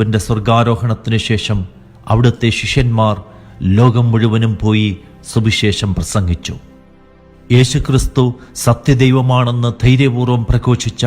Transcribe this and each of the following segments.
അവന്റെ സ്വർഗാരോഹണത്തിനു ശേഷം അവിടുത്തെ ശിഷ്യന്മാർ ലോകം മുഴുവനും പോയി സുവിശേഷം പ്രസംഗിച്ചു. യേശുക്രിസ്തു സത്യദൈവമാണെന്ന് ധൈര്യപൂർവം പ്രഘോഷിച്ച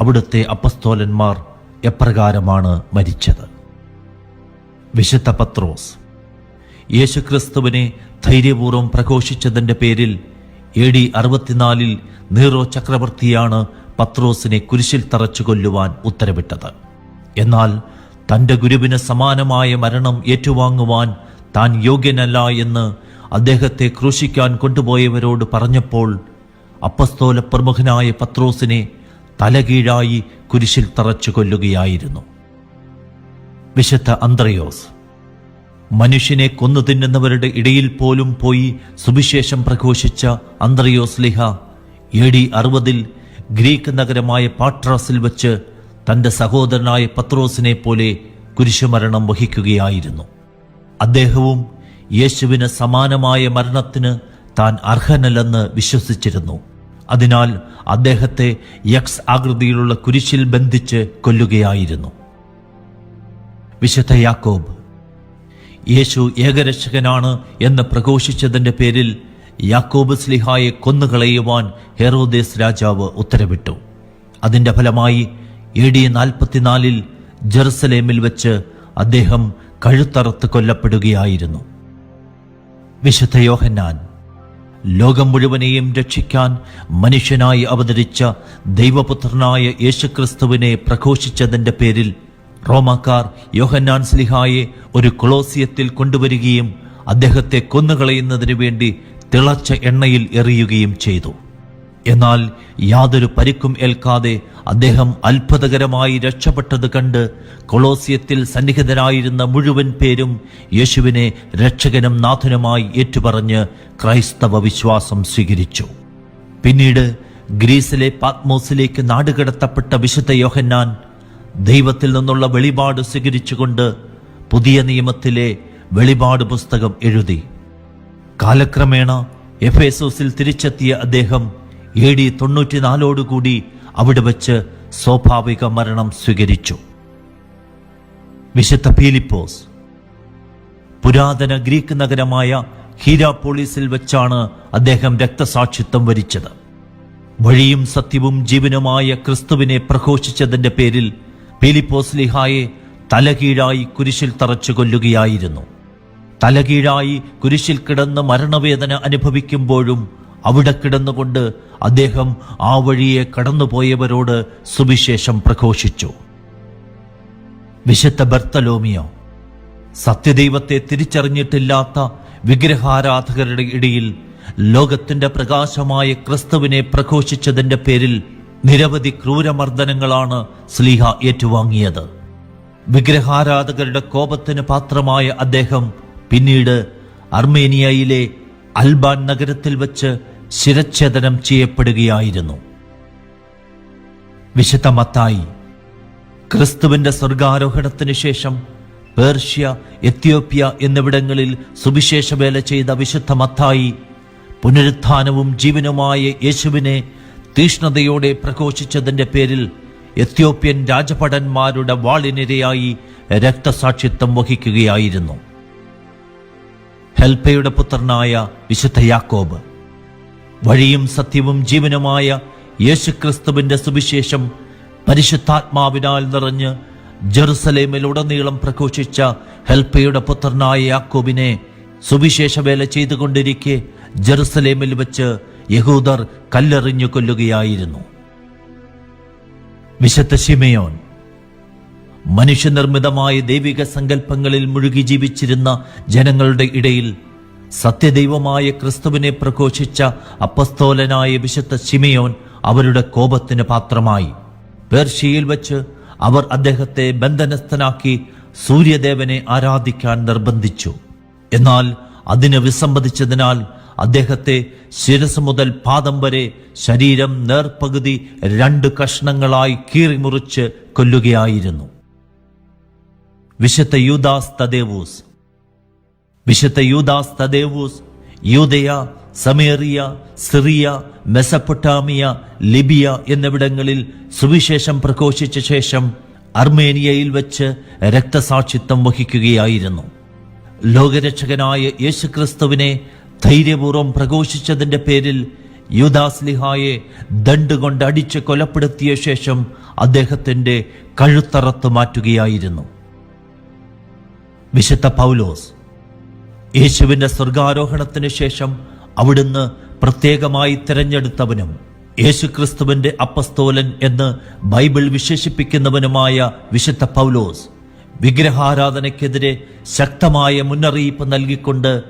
അവിടുത്തെ അപ്പസ്തോലന്മാർ എപ്രകാരമാണ് മരിച്ചത്. വിശുദ്ധ പത്രോസ് യേശുക്രിസ്തുവിനെ ധൈര്യപൂർവം പ്രഘോഷിച്ചതിന്റെ പേരിൽ എ ഡി അറുപത്തിനാലിൽ നീറോ ചക്രവർത്തിയാണ് പത്രോസിനെ കുരിശിൽ തറച്ചു കൊല്ലുവാൻ ഉത്തരവിട്ടത്. എന്നാൽ തന്റെ ഗുരുവിന് സമാനമായ മരണം ഏറ്റുവാങ്ങുവാൻ താൻ യോഗ്യനല്ല എന്ന് അദ്ദേഹത്തെ ക്രൂശിക്കാൻ കൊണ്ടുപോയവരോട് പറഞ്ഞപ്പോൾ അപ്പസ്തോല പ്രമുഖനായ പത്രോസിനെ തലകീഴായി കുരിശിൽ തറച്ചു കൊല്ലുകയായിരുന്നു. വിശുദ്ധ അന്ത്രയോസ് മനുഷ്യനെ കൊന്നു തിന്നുന്നവരുടെ ഇടയിൽ പോലും പോയി സുവിശേഷം പ്രഘോഷിച്ച അന്ത്രയോസ് ലിഹ എ ഡി അറുപതിൽ ഗ്രീക്ക് നഗരമായ പാട്രാസിൽ വച്ച് തന്റെ സഹോദരനായ പത്രോസിനെ പോലെ കുരിശുമരണം വഹിക്കുകയായിരുന്നു. അദ്ദേഹവും യേശുവിന് സമാനമായ മരണത്തിന് താൻ അർഹനല്ലെന്ന് വിശ്വസിച്ചിരുന്നു. അതിനാൽ അദ്ദേഹത്തെ യക്സ് ആകൃതിയിലുള്ള കുരിശിൽ ബന്ധിച്ച് കൊല്ലുകയായിരുന്നു. വിശുദ്ധ യാക്കോബ് യേശു ഏകരക്ഷകനാണ് എന്ന് പ്രഘോഷിച്ചതിന്റെ പേരിൽ യാക്കോബ് സ്ലിഹായെ കൊന്നുകളയുവാൻ ഹെറോദേസ് രാജാവ് ഉത്തരവിട്ടു. അതിന്റെ ഫലമായി എ ഡി നാൽപ്പത്തിനാലിൽ ജെറുസലേമിൽ വെച്ച് അദ്ദേഹം കഴുത്തറത്ത് കൊല്ലപ്പെടുകയായിരുന്നു. വിശുദ്ധ യോഹന്നാൻ ലോകം മുഴുവനെയും രക്ഷിക്കാൻ മനുഷ്യനായി അവതരിച്ച ദൈവപുത്രനായ യേശുക്രിസ്തുവിനെ പ്രഘോഷിച്ചതിന്റെ പേരിൽ റോമാക്കാർ യോഹന്നാൻ സ്ലിഹായെ ഒരു കൊളോസിയത്തിൽ കൊണ്ടുവരികയും അദ്ദേഹത്തെ കൊന്നുകളയുന്നതിനു വേണ്ടി തിളച്ച എണ്ണയിൽ എറിയുകയും ചെയ്തു. എന്നാൽ യാതൊരു പരിക്കും ഏൽക്കാതെ അദ്ദേഹം അത്ഭുതകരമായി രക്ഷപ്പെട്ടത് കണ്ട് കൊളോസിയത്തിൽ സന്നിഹിതരായിരുന്ന മുഴുവൻ പേരും യേശുവിനെ രക്ഷകനും നാഥനുമായി ഏറ്റുപറഞ്ഞ് ക്രൈസ്തവ വിശ്വാസം സ്വീകരിച്ചു. പിന്നീട് ഗ്രീസിലെ പാത്മോസിലേക്ക് നാടുകടത്തപ്പെട്ട വിശുദ്ധ യോഹന്നാൻ ദൈവത്തിൽ നിന്നുള്ള വെളിപാട് സ്വീകരിച്ചുകൊണ്ട് പുതിയ നിയമത്തിലെ വെളിപാട് പുസ്തകം എഴുതി. കാലക്രമേണ എഫേസോസിൽ തിരിച്ചെത്തിയ അദ്ദേഹം എ ഡി തൊണ്ണൂറ്റിനാലോടുകൂടി അവിടെ വച്ച് സ്വാഭാവിക മരണം സ്വീകരിച്ചു. വിശുദ്ധ ഫിലിപ്പോസ് പുരാതന ഗ്രീക്ക് നഗരമായ ഹീരാപോളിസിൽ വെച്ചാണ് അദ്ദേഹം രക്തസാക്ഷിത്വം വരിച്ചത്. വഴിയും സത്യവും ജീവനുമായ ക്രിസ്തുവിനെ പ്രഘോഷിച്ചതിന്റെ പേരിൽ ഫിലിപ്പോസ് ലിഹായെ തലകീഴായി കുരിശിൽ തറച്ചു കൊല്ലുകയായിരുന്നു. തലകീഴായി കുരിശിൽ കിടന്ന് മരണവേദന അനുഭവിക്കുമ്പോഴും അവിടെ കിടന്നുകൊണ്ട് അദ്ദേഹം ആ വഴിയെ കടന്നുപോയവരോട് സുവിശേഷം പ്രഘോഷിച്ചു. വിശുദ്ധ ബർത്തലോമിയോ സത്യദൈവത്തെ തിരിച്ചറിഞ്ഞിട്ടില്ലാത്ത വിഗ്രഹാരാധകരുടെ ഇടയിൽ ലോകത്തിന്റെ പ്രകാശമായ ക്രിസ്തുവിനെ പ്രഘോഷിച്ചതിന്റെ പേരിൽ നിരവധി ക്രൂരമർദ്ദനങ്ങളാണ് സ്ലീഹ ഏറ്റുവാങ്ങിയത്. വിഗ്രഹാരാധകരുടെ കോപത്തിന് പാത്രമായ അദ്ദേഹം പിന്നീട് അർമേനിയയിലെ അൽബാൻ നഗരത്തിൽ വച്ച് ശിരച്ഛേദനം ചെയ്യപ്പെടുകയായിരുന്നു. വിശുദ്ധ മത്തായി ക്രിസ്തുവിന്റെ സ്വർഗാരോഹണത്തിന് ശേഷം പേർഷ്യ എത്യോപ്യ എന്നിവിടങ്ങളിൽ സുവിശേഷ വേല ചെയ്ത വിശുദ്ധ മത്തായി പുനരുത്ഥാനവും ജീവനുമായ യേശുവിനെ തീഷ്ണതയോടെ പ്രഘോഷിച്ചതിന്റെ പേരിൽ എത്യോപ്യൻ രാജഭടന്മാരുടെ വാളിനിരയായി രക്തസാക്ഷിത്വം വഹിക്കുകയായിരുന്നു. ഹെൽപ്പയുടെ പുത്രനായ വിശുദ്ധ യാക്കോബ് വഴിയും സത്യവും ജീവനുമായ യേശുക്രിസ്തുവിന്റെ സുവിശേഷം പരിശുദ്ധാത്മാവിനാൽ നിറഞ്ഞ് ജെറുസലേമിലുടനീളം പ്രഘോഷിച്ച ഹെൽപ്പയുടെ പുത്രനായ യാക്കോബിനെ സുവിശേഷ വേല ചെയ്തുകൊണ്ടിരിക്കെ ജെറുസലേമിൽ വെച്ച് യഹൂദർ കല്ലെറിഞ്ഞു കൊല്ലുകയായിരുന്നു. വിശുദ്ധ ശിമയോൻ മനുഷ്യനിർമ്മിതമായ ദൈവിക സങ്കല്പങ്ങളിൽ മുഴുകി ജീവിച്ചിരുന്ന ജനങ്ങളുടെ ഇടയിൽ സത്യദൈവമായ ക്രിസ്തുവിനെ പ്രഘോഷിച്ച അപ്പസ്തോലനായ വിശുദ്ധ ശിമയോൻ അവരുടെ കോപത്തിന് പാത്രമായി. പേർഷ്യയിൽ വച്ച് അവർ അദ്ദേഹത്തെ ബന്ധനസ്ഥനാക്കി സൂര്യദേവനെ ആരാധിക്കാൻ നിർബന്ധിച്ചു. എന്നാൽ അതിന് വിസമ്മതിച്ചതിനാൽ അദ്ദേഹത്തെ ശിരസ് മുതൽ പാദം വരെ ശരീരം നേർപകുതി രണ്ട് കഷ്ണങ്ങളായി കീറിമുറിച്ച് കൊല്ലുകയായിരുന്നു. വിശുദ്ധ യൂദാസ് തദേവൂസ് വിശുദ്ധ യൂദാസ് തദേവൂസ് യൂതയ സമേറിയ സിറിയ മെസപ്പൊട്ടാമിയ ലിബിയ എന്നിവിടങ്ങളിൽ സുവിശേഷം പ്രഘോഷിച്ച ശേഷം അർമേനിയയിൽ വെച്ച് രക്തസാക്ഷിത്വം വഹിക്കുകയായിരുന്നു. ലോകരക്ഷകനായ യേശുക്രിസ്തുവിനെ ധൈര്യപൂർവം പ്രഘോഷിച്ചതിന്റെ പേരിൽ യൂദാസ്ലിഹായെ ദണ്ടുകൊണ്ട് അടിച്ച് കൊലപ്പെടുത്തിയ ശേഷം അദ്ദേഹത്തിന്റെ കഴുത്തറത്ത് മാറ്റുകയായിരുന്നു. വിശുദ്ധ പൗലോസ് യേശുവിന്റെ സ്വർഗാരോഹണത്തിന് ശേഷം അവിടുന്ന് പ്രത്യേകമായി തിരഞ്ഞെടുത്തവനും യേശുക്രിസ്തുവിന്റെ അപ്പസ്തോലൻ എന്ന് ബൈബിൾ വിശേഷിപ്പിക്കുന്നവനുമായ വിശുദ്ധ പൗലോസ് വിഗ്രഹാരാധനയ്ക്കെതിരെ ശക്തമായ മുന്നറിയിപ്പ് നൽകിക്കൊണ്ട്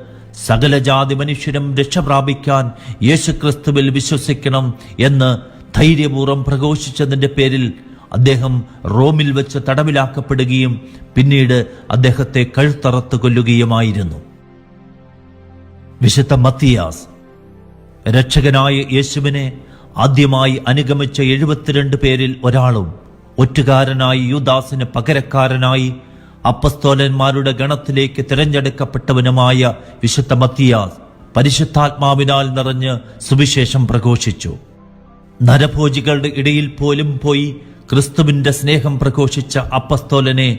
സകല ജാതി മനുഷ്യരും രക്ഷപ്രാപിക്കാൻ യേശുക്രിസ്തുവിൽ വിശ്വസിക്കണം എന്ന് ധൈര്യപൂർവം പ്രഘോഷിച്ചതിന്റെ പേരിൽ അദ്ദേഹം റോമിൽ വെച്ച് തടവിലാക്കപ്പെടുകയും പിന്നീട് അദ്ദേഹത്തെ കഴുത്തറത്ത് കൊല്ലുകയുമായിരുന്നു. വിശുദ്ധ മത്തിയാസ് രക്ഷകനായ യേശുവിനെ ആദ്യമായി അനുഗമിച്ച എഴുപത്തിരണ്ട് പേരിൽ ഒരാളും ഒറ്റുകാരനായി യുദാസിന് പകരക്കാരനായി അപ്പസ്തോലന്മാരുടെ ഗണത്തിലേക്ക് തിരഞ്ഞെടുക്കപ്പെട്ടവനുമായ വിശുദ്ധ മത്തിയാസ് പരിശുദ്ധാത്മാവിനാൽ നിറഞ്ഞ് സുവിശേഷം പ്രഘോഷിച്ചു. നരഭോജികളുടെ ഇടയിൽ പോലും പോയി ക്രിസ്തുവിന്റെ സ്നേഹം പ്രഘോഷിച്ച അപ്പസ്തോലനെ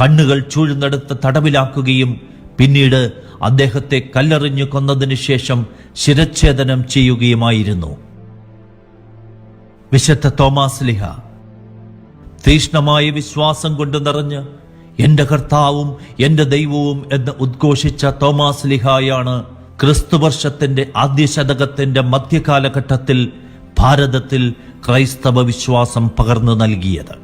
കണ്ണുകൾ ചൂഴ്ന്നെടുത്ത് തടവിലാക്കുകയും പിന്നീട് അദ്ദേഹത്തെ കല്ലെറിഞ്ഞു കൊന്നതിനു ശേഷം ശിരച്ഛേദനം ചെയ്യുകയുമായിരുന്നു. വിശുദ്ധ തോമാസ് ലിഹ തീഷ്ണമായ വിശ്വാസം കൊണ്ട് നിറഞ്ഞ് എന്റെ കർത്താവും എന്റെ ദൈവവും എന്ന് ഉദ്ഘോഷിച്ച തോമാസ് ലിഹായാണ് ക്രിസ്തുവർഷത്തിന്റെ ആദ്യ ശതകത്തിന്റെ മധ്യകാലഘട്ടത്തിൽ ഭാരതത്തിൽ ക്രൈസ്തവ വിശ്വാസം പകർന്നു നൽകിയത്.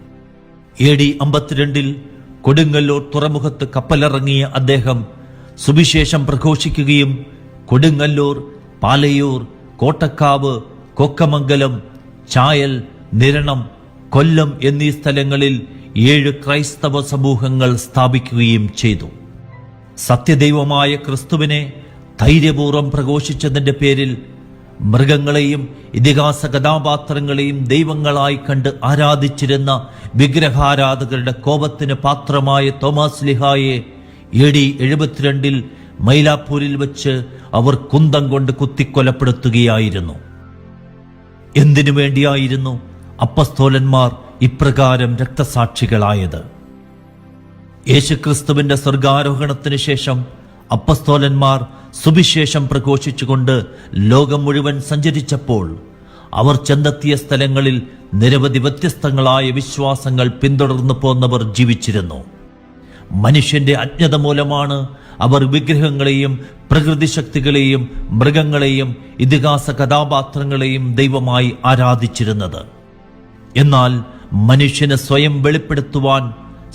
എ ഡി അമ്പത്തിരണ്ടിൽ കൊടുങ്ങല്ലൂർ തുറമുഖത്ത് കപ്പലിറങ്ങിയ അദ്ദേഹം സുവിശേഷം പ്രഘോഷിക്കുകയും കൊടുങ്ങല്ലൂർ പാലയൂർ കോട്ടക്കാവ് കൊക്കമംഗലം ചായൽ നിരണം കൊല്ലം എന്നീ സ്ഥലങ്ങളിൽ ഏഴ് ക്രൈസ്തവ സമൂഹങ്ങൾ സ്ഥാപിക്കുകയും ചെയ്തു. സത്യദൈവമായ ക്രിസ്തുവിനെ ധൈര്യപൂർവം പ്രഘോഷിച്ചതിന്റെ പേരിൽ മൃഗങ്ങളെയും ഇതിഹാസ കഥാപാത്രങ്ങളെയും ദൈവങ്ങളായി കണ്ട് ആരാധിച്ചിരുന്ന വിഗ്രഹാരാധകരുടെ കോപത്തിന് പാത്രമായ തോമസ് ലിഹായെ എ ഡി എഴുപത്തിരണ്ടിൽ മൈലാപ്പൂരിൽ വച്ച് അവർ കുന്തം കൊണ്ട് കുത്തിക്കൊലപ്പെടുത്തുകയായിരുന്നു. എന്തിനു വേണ്ടിയായിരുന്നു അപ്പസ്തോലന്മാർ ഇപ്രകാരം രക്തസാക്ഷികളായത്? യേശുക്രിസ്തുവിന്റെ സ്വർഗാരോഹണത്തിന് ശേഷം അപ്പസ്തോലന്മാർ സുവിശേഷം പ്രഘോഷിച്ചുകൊണ്ട് ലോകം മുഴുവൻ സഞ്ചരിച്ചപ്പോൾ അവർ ചെന്നെത്തിയ സ്ഥലങ്ങളിൽ നിരവധി വ്യത്യസ്തങ്ങളായ വിശ്വാസങ്ങൾ പിന്തുടർന്നു പോന്നവർ ജീവിച്ചിരുന്നു. മനുഷ്യന്റെ അജ്ഞത മൂലമാണ് അവർ വിഗ്രഹങ്ങളെയും പ്രകൃതി ശക്തികളെയും മൃഗങ്ങളെയും ഇതിഹാസ കഥാപാത്രങ്ങളെയും ദൈവമായി ആരാധിച്ചിരുന്നത്. എന്നാൽ മനുഷ്യനെ സ്വയം വെളിപ്പെടുത്തുവാൻ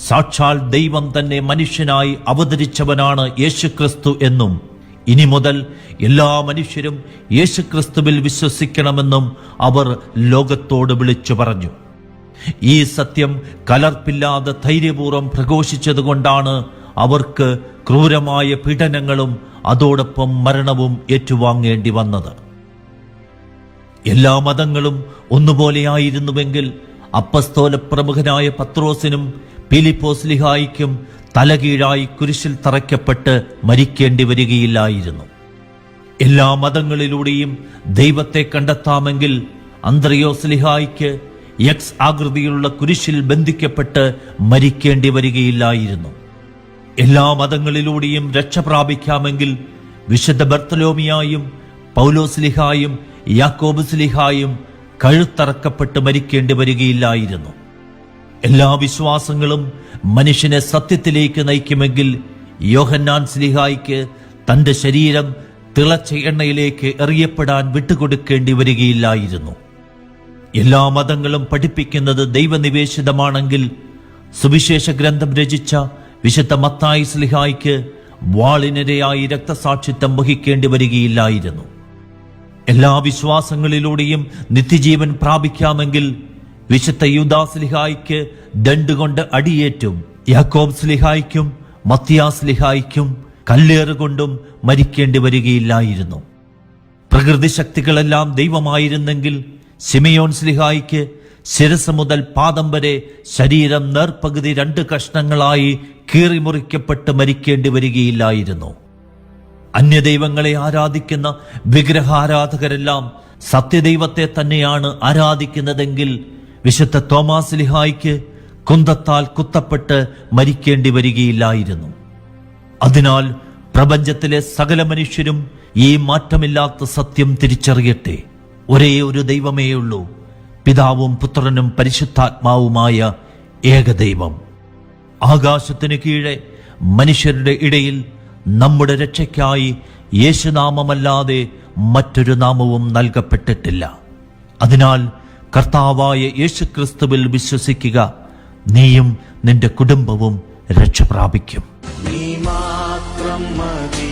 സാക്ഷാൽ ദൈവം തന്നെ മനുഷ്യനായി അവതരിച്ചവനാണ് യേശുക്രിസ്തു എന്നും ഇനി മുതൽ എല്ലാ മനുഷ്യരും യേശുക്രിസ്തുവിൽ വിശ്വസിക്കണമെന്നും അവർ ലോകത്തോട് വിളിച്ചു പറഞ്ഞു. ഈ സത്യം കലർപ്പില്ലാതെ ധൈര്യപൂർവം പ്രഘോഷിച്ചതുകൊണ്ടാണ് അവർക്ക് ക്രൂരമായ പീഡനങ്ങളും അതോടൊപ്പം മരണവും ഏറ്റുവാങ്ങേണ്ടി വന്നത്. എല്ലാ മതങ്ങളും ഒന്നുപോലെയായിരുന്നുവെങ്കിൽ അപ്പസ്തോല പ്രമുഖനായ പത്രോസിനും ഫിലിപ്പോസ് ലിഹായിക്കും തലകീഴായി കുരിശിൽ തറയ്ക്കപ്പെട്ട് മരിക്കേണ്ടി വരികയില്ലായിരുന്നു. എല്ലാ മതങ്ങളിലൂടെയും ദൈവത്തെ കണ്ടെത്താമെങ്കിൽ അന്ത്രയോസ് ലിഹായിക്ക് എക്സ് ആകൃതിയിലുള്ള കുരിശിൽ ബന്ധിക്കപ്പെട്ട് മരിക്കേണ്ടി വരികയില്ലായിരുന്നു. എല്ലാ മതങ്ങളിലൂടെയും രക്ഷ പ്രാപിക്കാമെങ്കിൽ വിശുദ്ധ ബർത്തലോമിയായും പൗലോസ്ലിഹായും യാക്കോബുസ്ലിഹായും കഴുത്തറക്കപ്പെട്ട് മരിക്കേണ്ടി വരികയില്ലായിരുന്നു. എല്ലാ വിശ്വാസങ്ങളും മനുഷ്യനെ സത്യത്തിലേക്ക് നയിക്കുമെങ്കിൽ യോഹന്നാൻ സ്ലിഹായിക്ക് തന്റെ ശരീരം തിളച്ച എണ്ണയിലേക്ക് എറിയപ്പെടാൻ വിട്ടുകൊടുക്കേണ്ടി വരികയില്ലായിരുന്നു. എല്ലാ മതങ്ങളും പഠിപ്പിക്കുന്നത് ദൈവനിവേശിതമാണെങ്കിൽ സുവിശേഷ ഗ്രന്ഥം രചിച്ച വിശുദ്ധ മത്തായി സ്ലിഹായിക്ക് വാളിനിരയായി രക്തസാക്ഷിത്വം വഹിക്കേണ്ടി വരികയില്ലായിരുന്നു. എല്ലാ വിശ്വാസങ്ങളിലൂടെയും നിത്യജീവൻ പ്രാപിക്കാമെങ്കിൽ വിശുദ്ധ യുദാസ്ലിഹായിക്ക് ദണ്ടുകൊണ്ട് അടിയേറ്റും യാക്കോബ് സ്ലിഹായിക്കും മത്തിയാസ്ലിഹായിക്കും കല്ലേറുകൊണ്ടും മരിക്കേണ്ടി വരികയില്ലായിരുന്നു. പ്രകൃതി ശക്തികളെല്ലാം ദൈവമായിരുന്നെങ്കിൽ സിമയോൻ സ്ലിഹായിക്ക് ശിരസ് മുതൽ പാദം വരെ ശരീരം നേർപ്പകുതി രണ്ട് കഷ്ണങ്ങളായി കീറിമുറിക്കപ്പെട്ട് മരിക്കേണ്ടി വരികയില്ലായിരുന്നു. അന്യദൈവങ്ങളെ ആരാധിക്കുന്ന വിഗ്രഹാരാധകരെല്ലാം സത്യദൈവത്തെ തന്നെയാണ് ആരാധിക്കുന്നതെങ്കിൽ വിശുദ്ധ തോമാസ് ലിഹായിക്ക് കുന്തത്താൽ കുത്തപ്പെട്ട് മരിക്കേണ്ടി വരികയില്ലായിരുന്നു. അതിനാൽ പ്രപഞ്ചത്തിലെ സകല മനുഷ്യരും ഈ മാറ്റമില്ലാത്ത സത്യം തിരിച്ചറിയട്ടെ. ഒരേ ഒരു ദൈവമേയുള്ളൂ പിതാവും പുത്രനും പരിശുദ്ധാത്മാവുമായ ഏകദൈവം. ആകാശത്തിന് കീഴെ മനുഷ്യരുടെ ഇടയിൽ നമ്മുടെ രക്ഷയ്ക്കായി യേശുനാമമല്ലാതെ മറ്റൊരു നാമവും നൽകപ്പെട്ടിട്ടില്ല. അതിനാൽ കർത്താവായ യേശുക്രിസ്തുവിൽ വിശ്വസിക്കുക നീയും നിന്റെ കുടുംബവും രക്ഷ പ്രാപിക്കും നീ മാത്രം മതി.